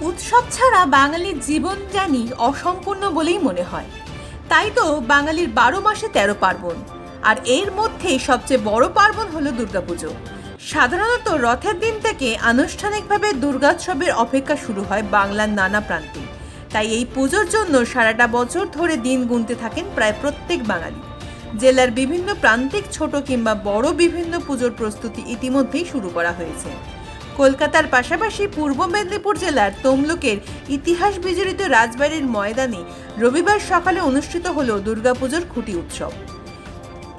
উৎসব ছাড়া বাঙালির জীবন জানি অসম্পূর্ণ বলেই মনে হয়। তাই তো বাঙালির বারো মাসে তেরো পার্বণ, আর এর মধ্যে সবচেয়ে বড় পার্বণ হলো দুর্গাপুজো। সাধারণত রথের দিন থেকে আনুষ্ঠানিকভাবে দুর্গোৎসবের অপেক্ষা শুরু হয় বাংলার নানা প্রান্তে। তাই এই পুজোর জন্য সারাটা বছর ধরে দিন গুনতে থাকেন প্রায় প্রত্যেক বাঙালি। জেলার বিভিন্ন প্রান্তিক ছোট কিংবা বড় বিভিন্ন পুজোর প্রস্তুতি ইতিমধ্যেই শুরু করা হয়েছে। কলকাতার পাশাপাশি পূর্ব মেদিনীপুর জেলার তমলুকের ইতিহাস বিজড়িত রাজবাড়ির ময়দানে রবিবার সকালে অনুষ্ঠিত হল দুর্গাপুজোর খুঁটি উৎসব।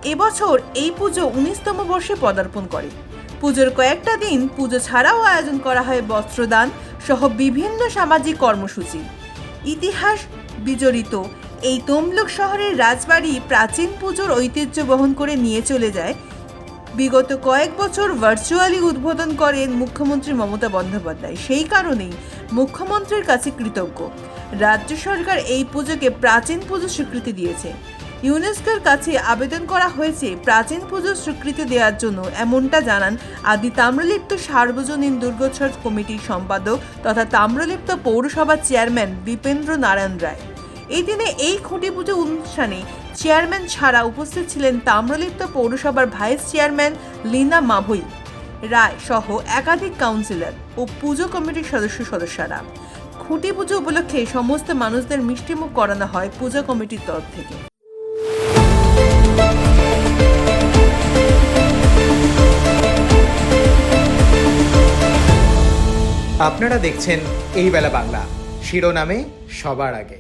এবছর এই পুজো উনিশতম বর্ষে পদার্পণ করে। পুজোর কয়েকটা দিন পুজো ছাড়াও আয়োজন করা হয় বস্ত্রদান সহ বিভিন্ন সামাজিক কর্মসূচি। ইতিহাস বিজড়িত এই তমলুক শহরের রাজবাড়ি প্রাচীন পুজোর ঐতিহ্য বহন করে নিয়ে চলে যায় বিগত কয়েক বছর ভার্চুয়ালি উদ্বোধন করেন মুখ্যমন্ত্রী মমতা বন্দ্যোপাধ্যায়। সেই কারণেই মুখ্যমন্ত্রীর কাছে কৃতজ্ঞ। রাজ্য সরকার এই পুজোকে প্রাচীন পুজো স্বীকৃতি দিয়েছে। ইউনেস্কোর কাছে আবেদন করা হয়েছে প্রাচীন পুজো স্বীকৃতি দেওয়ার জন্য, এমনটা জানান আদি তাম্রলিপ্ত সার্বজনীন দুর্গোৎসব কমিটির সম্পাদক তথা তাম্রলিপ্ত পৌরসভার চেয়ারম্যান দীপেন্দ্র নারায়ণ রায়। এই দিনে এই খুঁটি পুজো অনুষ্ঠানে চেয়ারম্যান ছাড়া উপস্থিত ছিলেন তাম্রলিপ্ত পৌরসভার ভাইস চেয়ারম্যান লীনা মাভই। রায় সহ একাধিক কাউন্সিলর ও পুজো কমিটির সদস্য সদস্যরা। খুঁটি পুজো উপলক্ষে সমস্ত মানুষদের মিষ্টিমুখ করানো হয় পুজো কমিটির তরফ থেকে। আপনারা দেখছেন এই বেলা বাংলা। শিরোনামে সবার আগে।